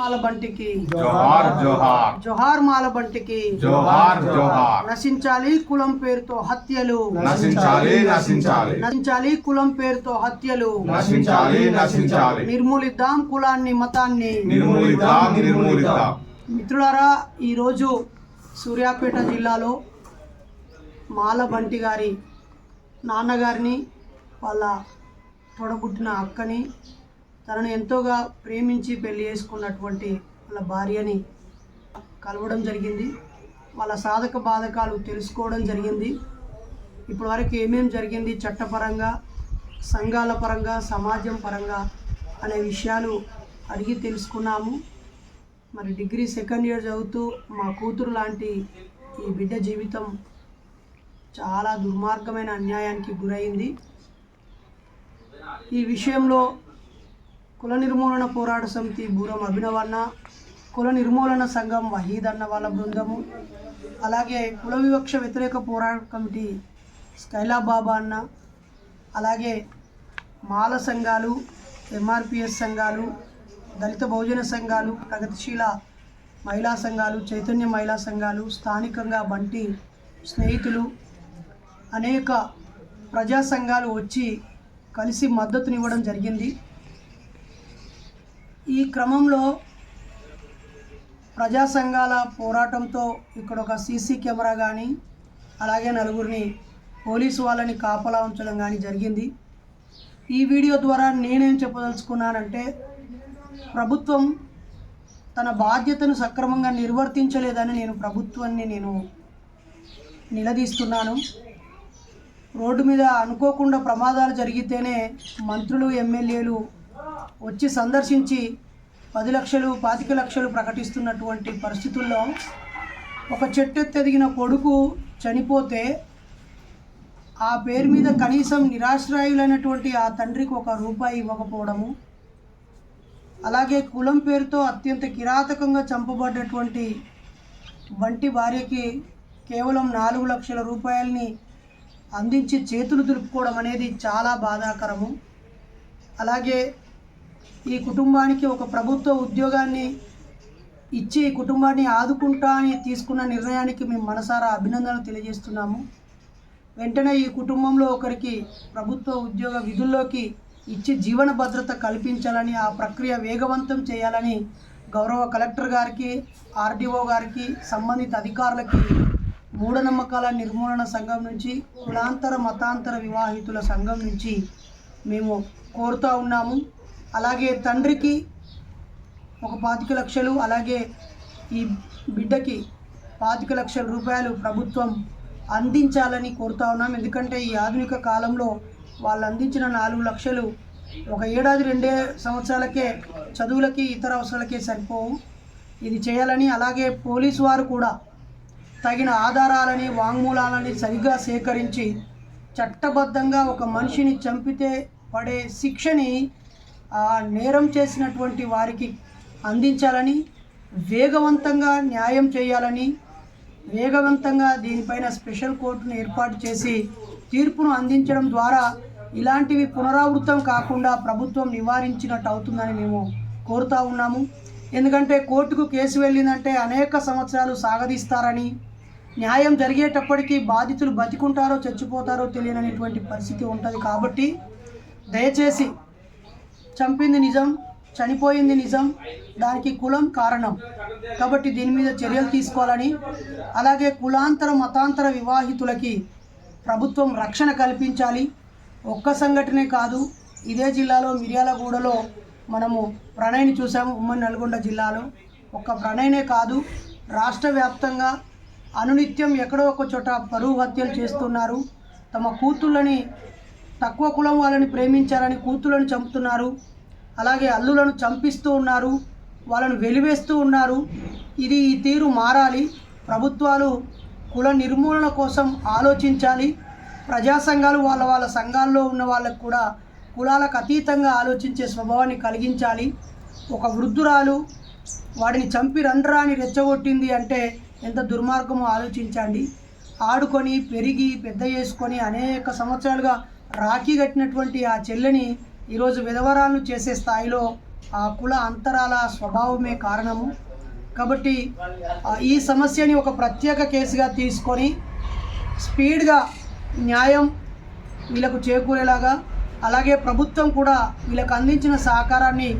మాలబంటికి జోహార్ జోహార్. జోహార్ మాలబంటికి జోహార్ జోహార్. నశించాలి కులం పేరుతో హత్యలు. నశించాలి నశించాలి. నశించాలి కులం పేరుతో హత్యలు. నశించాలి నశించాలి. నిర్మూలిద్దాం కులాన్ని మతాన్ని. నిర్మూలిద్దాం నిర్మూలిద్దాం. మిత్రులారా ఈరోజు సూర్యాపేట జిల్లాలో మాలబంటి గారి నాన్నగారిని వాళ్ళ తొడబుట్టిన అక్కని తనను ఎంతోగా ప్రేమించి పెళ్ళి చేసుకున్నటువంటి వాళ్ళ భార్యని కలవడం జరిగింది. వాళ్ళ సాధక బాధకాలు తెలుసుకోవడం జరిగింది. ఇప్పటివరకు ఏమేం జరిగింది చట్టపరంగా సంఘాల పరంగా సమాజం పరంగా అనే విషయాలు అడిగి తెలుసుకున్నాము. మరి డిగ్రీ సెకండ్ ఇయర్ చదువుతూ మా కూతురు లాంటి ఈ బిడ్డ జీవితం చాలా దుర్మార్గమైన అన్యాయానికి గురైంది. ఈ విషయంలో కుల నిర్మూలన పోరాట సమితి బూరం అభినవన్న కుల నిర్మూలన సంఘం వహీద్ అన్న వాళ్ళ బృందము అలాగే కుల వివక్ష వ్యతిరేక పోరాట కమిటీ స్కైలా బాబా అన్న అలాగే మాల సంఘాలు ఎంఆర్పిఎస్ సంఘాలు దళిత బహుజన సంఘాలు ప్రగతిశీల మహిళా సంఘాలు చైతన్య మహిళా సంఘాలు స్థానికంగా బంటి స్నేహితులు అనేక ప్రజా సంఘాలు వచ్చి కలిసి మద్దతునివ్వడం జరిగింది. ఈ క్రమంలో ప్రజా సంఘాల పోరాటంతో ఇక్కడ ఒక సీసీ కెమెరా కానీ అలాగే నలుగురిని పోలీసు వాళ్ళని కాపలా ఉంచడం కానీ జరిగింది. ఈ వీడియో ద్వారా నేనేం చెప్పదలుచుకున్నానంటే ప్రభుత్వం తన బాధ్యతను సక్రమంగా నిర్వర్తించలేదని నేను ప్రభుత్వాన్ని నేను నిలదీస్తున్నాను. రోడ్డు మీద అనుకోకుండా ప్రమాదాలు జరిగితేనే మంత్రులు ఎమ్మెల్యేలు వచ్చి సందర్శించి పది లక్షలు పాతిక లక్షలు ప్రకటిస్తున్నటువంటి పరిస్థితుల్లో ఒక చెట్టెత్తెదిగిన కొడుకు చనిపోతే ఆ పేరు మీద కనీసం నిరాశ్రాయులైనటువంటి ఆ తండ్రికి ఒక రూపాయి ఇవ్వకపోవడము అలాగే కులం పేరుతో అత్యంత కిరాతకంగా చంపబడ్డటువంటి వంటి భార్యకి కేవలం నాలుగు లక్షల రూపాయలని అందించి చేతులు దులుపుకోవడం అనేది చాలా బాధాకరము. అలాగే ఈ కుటుంబానికి ఒక ప్రభుత్వ ఉద్యోగాన్ని ఇచ్చి కుటుంబాన్ని ఆదుకుంటా అని తీసుకున్న నిర్ణయానికి మేము మనసారా అభినందనలు తెలియజేస్తున్నాము. వెంటనే ఈ కుటుంబంలో ఒకరికి ప్రభుత్వ ఉద్యోగ విధుల్లోకి ఇచ్చి జీవన భద్రత కల్పించాలని ఆ ప్రక్రియ వేగవంతం చేయాలని గౌరవ కలెక్టర్ గారికి ఆర్డీఓ గారికి సంబంధిత అధికారులకి మూఢనమ్మకాల నిర్మూలన సంఘం నుంచి కులాంతర మతాంతర వివాహితుల సంఘం నుంచి మేము కోరుతూ ఉన్నాము. అలాగే తండ్రికి ఒక పాతిక లక్షలు అలాగే ఈ బిడ్డకి పాతిక లక్షల రూపాయలు ప్రభుత్వం అందించాలని కోరుతా ఉన్నాం. ఎందుకంటే ఈ ఆధునిక కాలంలో వాళ్ళు అందించిన నాలుగు లక్షలు ఒక ఏడాది రెండే సంవత్సరాలకే చదువులకి ఇతర అవసరాలకే సరిపోవు. ఇది చేయాలని అలాగే పోలీసు వారు కూడా తగిన ఆధారాలని వాంగ్మూలాలని సరిగ్గా సేకరించి చట్టబద్ధంగా ఒక మనిషిని చంపితే పడే శిక్షని నేరం చేసినటువంటి వారికి అందించాలని వేగవంతంగా న్యాయం చేయాలని వేగవంతంగా దీనిపైన స్పెషల్ కోర్టును ఏర్పాటు చేసి తీర్పును అందించడం ద్వారా ఇలాంటివి పునరావృతం కాకుండా ప్రభుత్వం నివారించినట్టు అవుతుందని మేము కోరుతా ఉన్నాము. ఎందుకంటే కోర్టుకు కేసు వెళ్ళిందంటే అనేక సంవత్సరాలు సాగదీస్తారని న్యాయం జరిగేటప్పటికీ బాధితులు బతికుంటారో చచ్చిపోతారో తెలియనటువంటి పరిస్థితి ఉంటుంది కాబట్టి దయచేసి చంపింది నిజం చనిపోయింది నిజం దానికి కులం కారణం. కాబట్టి దీని మీద చర్యలు తీసుకోవాలని అలాగే కులాంతర మతాంతర వివాహితులకి ప్రభుత్వం రక్షణ కల్పించాలి. ఒక్క సంఘటనే కాదు ఇదే జిల్లాలో మిర్యాలగూడలో మనము ప్రణయ్ని చూసాము ఉమ్మడి నల్గొండ జిల్లాలో. ఒక్క ప్రణయ్నే కాదు రాష్ట్ర వ్యాప్తంగా అనునిత్యం ఎక్కడో ఒక చోట పరువు హత్యలు చేస్తున్నారు. తమ కూతుళ్ళని తక్కువ కులం వాళ్ళని ప్రేమించాలని కూతుళ్ళని చంపుతున్నారు. అలాగే అల్లులను చంపిస్తూ ఉన్నారు వాళ్ళను వెలివేస్తూ ఉన్నారు. ఇది ఈ తీరు మారాలి. ప్రభుత్వాలు కుల నిర్మూలన కోసం ఆలోచించాలి. ప్రజా సంఘాలు వాళ్ళ వాళ్ళ సంఘాల్లో ఉన్న వాళ్ళకు కూడా కులాలకు అతీతంగా ఆలోచించే స్వభావాన్ని కలిగించాలి. ఒక వృద్ధురాలు వాడిని చంపి రండ్రా అని రెచ్చగొట్టింది అంటే ఎంత దుర్మార్గమో ఆలోచించండి. ఆడుకొని పెరిగి పెద్ద చేసుకొని అనేక సంవత్సరాలుగా రాఖీ కట్టినటువంటి ఆ చెల్లెని ఈరోజు విధవరాలను చేసే స్థాయిలో ఆ కుల అంతరాల స్వభావమే కారణము. కాబట్టి ఈ సమస్యని ఒక ప్రత్యేక కేసుగా తీసుకొని స్పీడ్గా న్యాయం వీళ్ళకు చేకూరేలాగా అలాగే ప్రభుత్వం కూడా వీళ్ళకు అందించిన సహకారాన్ని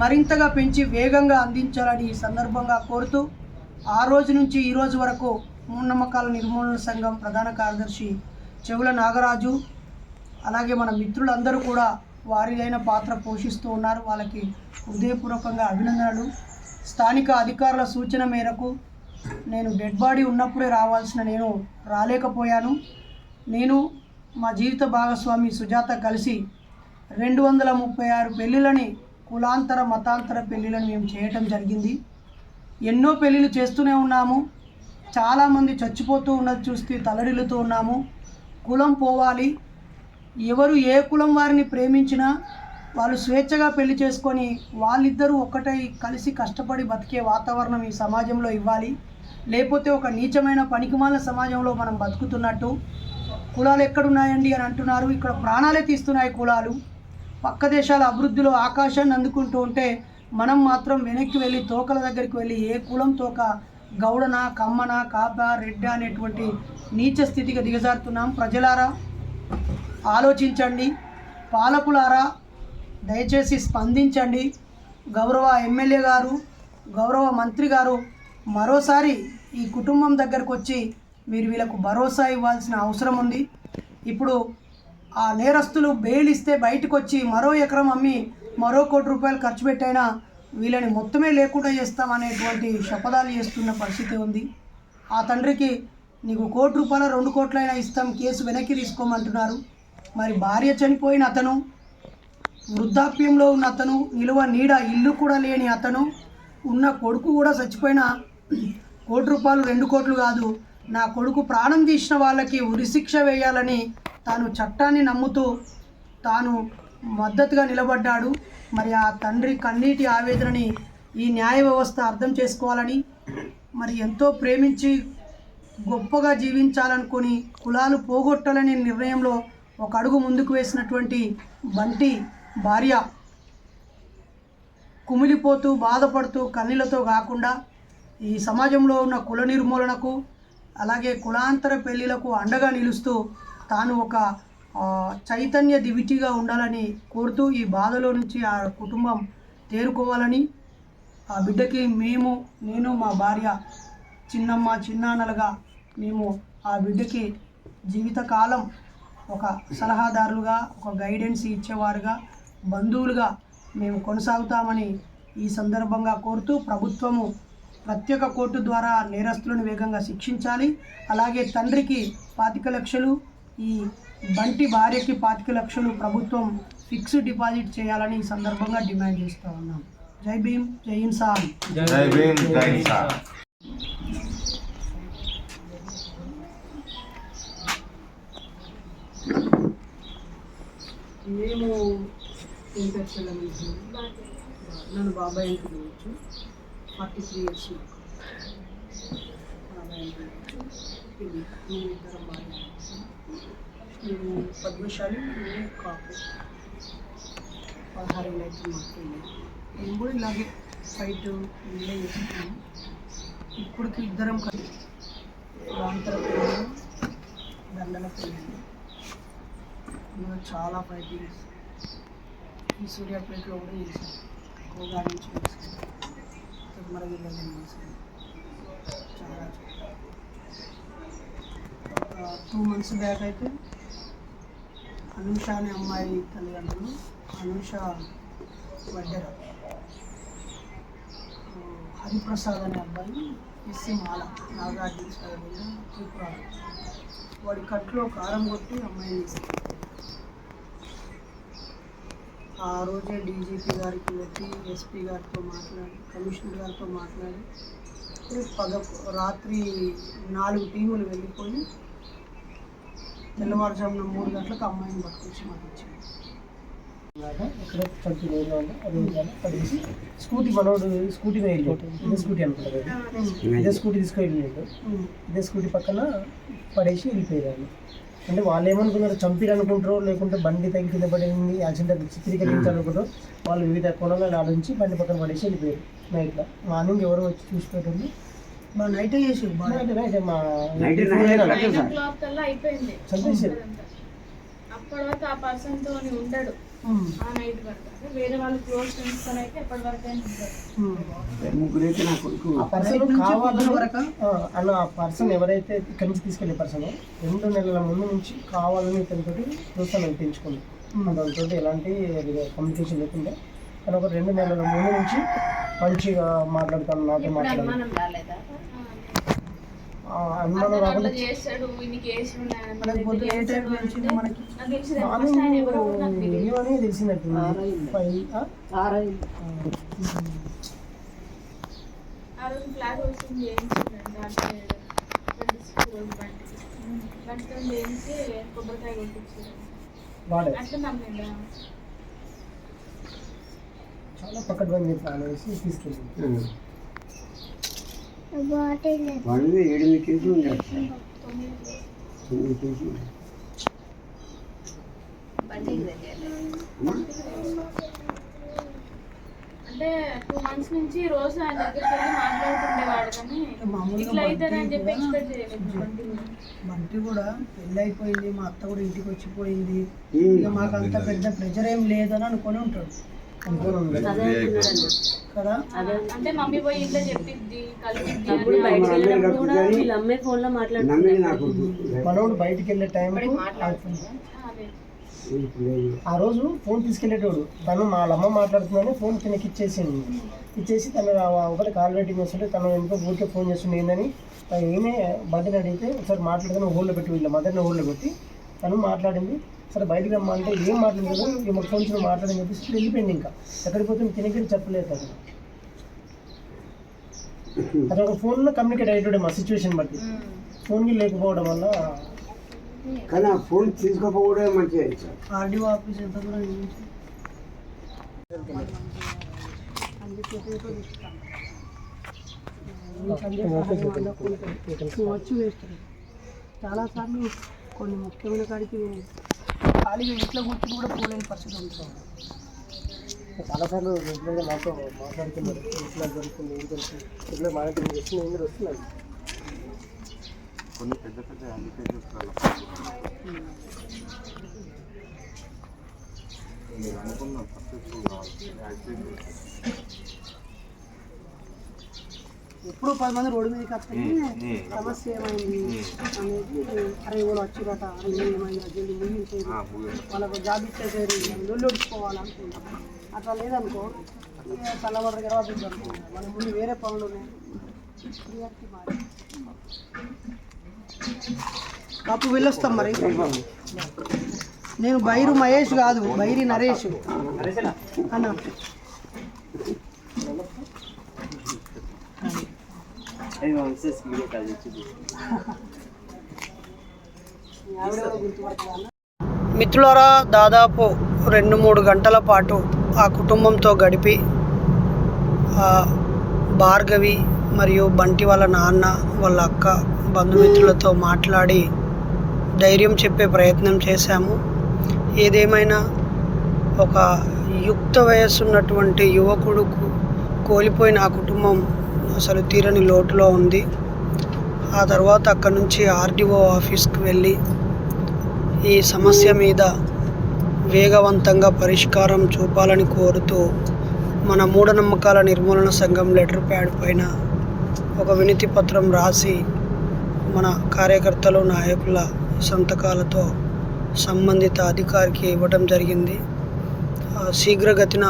మరింతగా పెంచి వేగంగా అందించాలని ఈ సందర్భంగా కోరుతూ ఆ రోజు నుంచి ఈ రోజు వరకు మూఢనమ్మకాల నిర్మూలన సంఘం ప్రధాన కార్యదర్శి చెవుల నాగరాజు అలాగే మన మిత్రులందరూ కూడా వారిదైన పాత్ర పోషిస్తూ ఉన్నారు. వాళ్ళకి హృదయపూర్వకంగా అభినందనలు. స్థానిక అధికారుల సూచన మేరకు నేను డెడ్ బాడీ ఉన్నప్పుడే రావాల్సిన నేను రాలేకపోయాను. నేను మా జీవిత భాగస్వామి సుజాత కలిసి రెండు వందల ముప్పై ఆరు పెళ్ళిళ్ళని కులాంతర మతాంతర పెళ్ళిళ్ళని మేము చేయటం జరిగింది. ఎన్నో పెళ్ళిళ్ళు చేస్తూనే ఉన్నాము. చాలామంది చచ్చిపోతూ ఉన్నది చూస్తే తలడిల్లుతూ ఉన్నాము. కులం పోవాలి ఎవరు ఏ కులం వారిని ప్రేమించినా వాళ్ళు స్వేచ్ఛగా పెళ్ళి చేసుకొని వాళ్ళిద్దరూ ఒక్కటై కలిసి కష్టపడి బతికే వాతావరణం ఈ సమాజంలో ఇవ్వాలి. లేకపోతే ఒక నీచమైన పనికిమాల సమాజంలో మనం బతుకుతున్నట్టు. కులాలు ఎక్కడున్నాయండి అని అంటున్నారు. ఇక్కడ ప్రాణాలే తీస్తున్నాయి కులాలు. పక్క దేశాల అభివృద్ధిలో ఆకాశాన్ని అందుకుంటూ ఉంటే మనం మాత్రం వెనక్కి వెళ్ళి తోకల దగ్గరికి వెళ్ళి ఏ కులం తోక గౌడన కమ్మన కాప రెడ్డ అనేటువంటి నీచ స్థితికి దిగజారుతున్నాం. ప్రజలారా ఆలోచించండి. పాలకులారా దయచేసి స్పందించండి. గౌరవ ఎమ్మెల్యే గారు గౌరవ మంత్రి గారు మరోసారి ఈ కుటుంబం దగ్గరకు వచ్చి మీరు వీళ్ళకు భరోసా ఇవ్వాల్సిన అవసరం ఉంది. ఇప్పుడు ఆ నేరస్తులు బెయిల్ ఇస్తే బయటకు వచ్చి మరో ఎకరం అమ్మి మరో కోటి రూపాయలు ఖర్చు పెట్టైనా వీళ్ళని మొత్తమే లేకుండా చేస్తామనేటువంటి శపథాలు చేస్తున్న పరిస్థితి ఉంది. ఆ తండ్రికి నీకు కోటి రూపాయల రెండు కోట్లైనా ఇస్తాం కేసు వెనక్కి తీసుకోమంటున్నారు. మరి భార్య చనిపోయిన అతను వృద్ధాప్యంలో ఉన్న అతను నిలువ నీడ ఇల్లు కూడా లేని అతను ఉన్న కొడుకు కూడా చచ్చిపోయిన కోటి రూపాయలు రెండు కోట్లు కాదు నా కొడుకు ప్రాణం తీసిన వాళ్ళకి ఉరిశిక్ష వేయాలని తాను చట్టాన్ని నమ్ముతూ తాను మద్దతుగా నిలబడ్డాడు. మరి ఆ తండ్రి కన్నీటి ఆవేదనని ఈ న్యాయ వ్యవస్థ అర్థం చేసుకోవాలని మరి ఎంతో ప్రేమించి గొప్పగా జీవించాలనుకుని కులాలు పోగొట్టాలనే నిర్ణయంలో ఒక అడుగు ముందుకు వేసినటువంటి బంటి భార్య కుమిలిపోతూ బాధపడుతూ కన్నీళ్ళతో కాకుండా ఈ సమాజంలో ఉన్న కుల నిర్మూలనకు అలాగే కులాంతర పెళ్ళిలకు అండగా నిలుస్తూ తాను ఒక చైతన్య దివిటిగా ఉండాలని కోరుతూ ఈ బాధలో నుంచి ఆ కుటుంబం తేరుకోవాలని ఆ బిడ్డకి మేము నేను మా భార్య చిన్నమ్మ చిన్నాన్నలుగా మేము ఆ బిడ్డకి జీవితకాలం ఒక సలహాదారులుగా ఒక గైడెన్స్ ఇచ్చేవారుగా బంధువులుగా మేము కొనసాగుతామని ఈ సందర్భంగా కోరుతూ ప్రభుత్వము ప్రత్యేక కోర్టు ద్వారా నేరస్తులను వేగంగా శిక్షించాలి. అలాగే తండ్రికి పాతిక లక్షలు ఈ బంటి భార్యకి పాతిక లక్షలు ప్రభుత్వం ఫిక్స్డ్ డిపాజిట్ చేయాలని ఈ సందర్భంగా డిమాండ్ చేస్తూ ఉన్నాం. జై భీమ్ జై ఇన్సాన్ జై భీమ్ జై ఇన్సాన్ మేము ఇన్ఫెక్షన్ నన్ను బాబాయ్ అని పిలవచ్చు. ఫార్టీ త్రీ ఇయర్స్ బాబాయ్ అని పిలవచ్చు మేము ఇద్దరం బాగా మేము పద్మశాలి మేము కాపు. పదహారు ఏళ్ళు అయితే మాకు మేము కూడా ఇలాగే ఫైట్ ఇల్లే చేస్తున్నాము ఇప్పటికి ఇద్దరం కలిసి రాంతర పిల్లలు దండల ఇంకా ఇందులో చాలా ఫైటింగ్స్ ఈ సూర్యాపేటలో కూడా చేశాను. గోగా నుంచి చేశాను తిరుమల జిల్లాలో చేశాను. చాలా టూ మంత్స్ బ్యాక్ అయితే అనూష అనే అమ్మాయి తల్లిదండ్రులు అనూష వడ్డెర. హరిప్రసాద్ అనే అబ్బాయి ఎస్సీ మాల నాగార్జున సాగర్ త్రిపుర. వాడి కట్లో కారం కొట్టి అమ్మాయిని తీసుకెళ్ళారు ఆ రోజే డీజీపీ గారికి వచ్చి ఎస్పీ గారితో మాట్లాడి కమిషనర్ గారితో మాట్లాడి పద రాత్రి నాలుగు టీములు వెళ్ళిపోయి తెల్లవారుజామున మూడు గంటలకు అమ్మాయిని పట్టుకొచ్చి మాకు ఇచ్చింది ఇక్కడ ఉండాలి పడేసి స్కూటీ మనోడు స్కూటీ వెళ్ళాడు ఇదే స్కూటీ అనుకుంటారు. ఇదే స్కూటీ తీసుకొని వెళ్ళాడు. ఇదే స్కూటీ పక్కన పడేసి వెళ్ళిపోయారు అంటే వాళ్ళు ఏమనుకున్నారు చంపిరు అనుకుంటారో లేకుంటే బండి తగ్గి కింద పడింది యాక్సిడెంట్ చిత్రీకరించాలనుకుంటారో వాళ్ళు వివిధ కోణాలను ఆలోచించి బండి పక్కన పడేసి వెళ్ళిపోయారు నైట్లో. మార్నింగ్ ఎవరో వచ్చి చూసిపోయారు మా నైట్ చేసి నైట్ నైట్ మా చంపేశారు. అప్పటి వరకు ఆ పర్సన్తో ఉండడు. ఆ నైట్ వరకు. అంటే వేరే వాళ్ళు క్లోజ్ ఫ్రెండ్స్తో అయితే ఎప్పటి వరకు అయినా ఉంటాడు ముగ్గురు అయితే నా కొడుకు ఆ అన్న ఆ పర్సన్ ఎవరైతే ఇక్కడి నుంచి తీసుకెళ్ళే పర్సన్ రెండు నెలల ముందు నుంచి కావాలని ఇతనితో దోస్తాను పెంచుకుంది దాంతో ఎలాంటి కమ్యూనికేషన్ లేకుండా కానీ ఒక రెండు నెలల ముందు నుంచి మంచిగా మాట్లాడుతాను నాతో మాట్లాడాలి. అట్లా చేస్తాడు వీనికి కేసులు ఉన్నాయని మనకి పొద్దున ఏ టైం తెలిసింది మనకి. నాకు తెలిసింది ఫస్ట్ ఆయన ఎవరో కూడా నాకు తెలియదు. మార్నింగ్ అని తెలిసినట్టుంది ఫైవ్ ఆ? రోజు ఫ్లాట్ వచ్చింది చేయించిందండి అంటే రోజు బండికి బండితో చేయించి కొబ్బరికాయ కొట్టించారు. వాడే. అట్లా నమ్మిందా? చాలా పక్కన ప్లాన్ వేసి తీసుకెళ్ళింది. కేసులు తొమ్మిది కేసులు ఉన్నాయి. అంటే టూ మంత్స్ నుంచి రోజు ఆయన దగ్గరికి వెళ్ళి మాట్లాడుతుండేవాడు కానీ ఇట్లా అవుతుందని చెప్పి ఎక్స్పెక్ట్ చేయలేదు కూడా. బంటి కూడా పెళ్ళి అయిపోయింది మా అత్త కూడా ఇంటికి వచ్చిపోయింది ఇక మాకు అంత పెద్ద ప్రెజర్ ఏం లేదని అనుకొని ఉంటాడు అంటే మమ్మీ పోయి ఇంట్లో చెప్పిద్ది కలిపిద్ది అప్పుడు అని. బయటకు అమ్మాయి వెళ్ళినప్పుడు కూడా కలుపుకొని వీళ్ళ అమ్మాయి ఫోన్లో నమ్మింది నా మాట్లాడుతున్నారు కొడుకు. మనోడు బయటికి వెళ్ళే లేదు ఆ రోజు ఫోన్ తీసుకెళ్ళేటోడు. తను మా అమ్మ మాట్లాడుతుందని ఫోన్ తనకి ఇచ్చేసింది. ఇచ్చేసి తను ఆ- ఒకటి కాల్ వెయిటింగ్ వస్తుంటే తను ఎంతో ఊరికే ఫోన్ చేస్తుండే ఏందని. తను ఏమే బండిని అడిగితే ఒకసారి మాట్లాడితే హోల్లో పెట్టి వీళ్ళ మదర్ని హోల్లో పెట్టి తను మాట్లాడింది. సరే బయటికి రమ్మంటే ఏం మాట్లాడలేదు? ఈ ఫోన్ నుంచి మాట్లాడని చెప్పేసి వెళ్ళిపోయింది ఇంకా. ఎక్కడికి పోతే తినకని చెప్పలేదు తను. అతను ఒక ఫోన్లో కమ్యూనికేట్ అయ్యేటోడే మా సిచ్యువేషన్ బట్టి. ఫోన్కి లేకపోవడం వల్ల కానీ ఆ ఫోన్ తీసుకోకపోవడమే ఇచ్చారు ఆర్డీఓ ఆఫీస్ ఎంత వచ్చి వేస్తారు చాలాసార్లు కొన్ని ముఖ్యమైన కాడికి ఖాళీగా ఇంట్లో కూర్చుని కూడా పోలేని పరిస్థితి ఉంటుంది. చాలాసార్లు రెగ్యులర్గా నాతో మాట్లాడుతున్నారు. ఇట్లా జరుగుతుంది ఏం జరుగుతుంది? ఇట్లా మానిటరింగ్ చేస్తుంది ఏం మీరు వస్తున్నారు కొన్ని పెద్ద పెద్ద అప్లికేషన్స్ నేను అనుకున్నాను సక్సెస్ఫుల్ కావాలి యాక్సిడెంట్ ఎప్పుడు పది మంది రోడ్డు మీదకి వస్తే ఉమ్, సమస్య ఏమైంది? అనేది అరే ఎవరు వచ్చిరట ఏమైంది? ముగించేది వాళ్ళకు జాబ్ ఇచ్చేసేది లొల్లి ఒడుచుకోవాలనుకుంటాం అట్లా లేదనుకో చల్లబడ్డ తర్వాత మన ముందు వేరే పనులు ఉన్నాయి. కప్పు వెళ్ళొస్తాం మరి. నేను బైరు మహేష్ కాదు బైరి నరేష్. అన్న. మిత్రులారా దాదాపు రెండు మూడు గంటల పాటు ఆ కుటుంబంతో గడిపి భార్గవి మరియు బంటి వాళ్ళ నాన్న వాళ్ళ అక్క బంధుమిత్రులతో మాట్లాడి ధైర్యం చెప్పే ప్రయత్నం చేశాము. ఏదేమైనా ఒక యుక్త వయస్సు ఉన్నటువంటి యువకుడుకు కోల్పోయిన ఆ కుటుంబం అసలు తీరని లోటులో ఉంది. ఆ తర్వాత అక్కడి నుంచి ఆర్డీఓ ఆఫీస్కి వెళ్ళి ఈ సమస్య మీద వేగవంతంగా పరిష్కారం చూపాలని కోరుతూ మన మూఢనమ్మకాల నిర్మూలన సంఘం లెటర్ ప్యాడ్ పైన ఒక వినతి పత్రం రాసి మన కార్యకర్తలు నాయకుల సంతకాలతో సంబంధిత అధికారికి ఇవ్వడం జరిగింది. శీఘ్రగతిన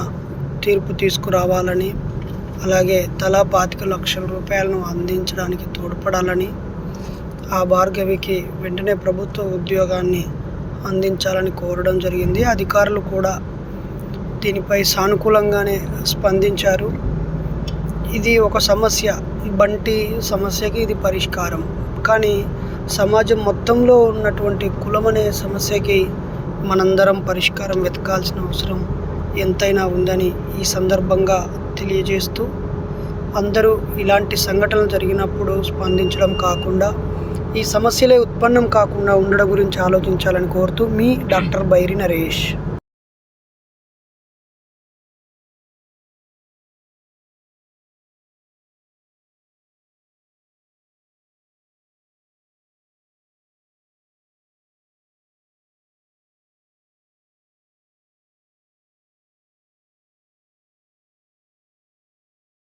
తీర్పు తీసుకురావాలని అలాగే తలా పాతిక లక్షల రూపాయలను అందించడానికి తోడ్పడాలని ఆ భార్గవికి వెంటనే ప్రభుత్వ ఉద్యోగాన్ని అందించాలని కోరడం జరిగింది. అధికారులు కూడా దీనిపై సానుకూలంగానే స్పందించారు. ఇది ఒక సమస్య. బంటి సమస్యకి ఇది పరిష్కారం. కానీ సమాజం మొత్తంలో ఉన్నటువంటి కులం అనే సమస్యకి మనందరం పరిష్కారం వెతకాల్సిన అవసరం ఎంతైనా ఉందని ఈ సందర్భంగా తెలియజేస్తూ అందరూ ఇలాంటి సంఘటనలు జరిగినప్పుడు స్పందించడం కాకుండా ఈ సమస్యలే ఉత్పన్నం కాకుండా ఉండడం గురించి ఆలోచించాలని కోరుతూ మీ డాక్టర్ బైరి నరేష్.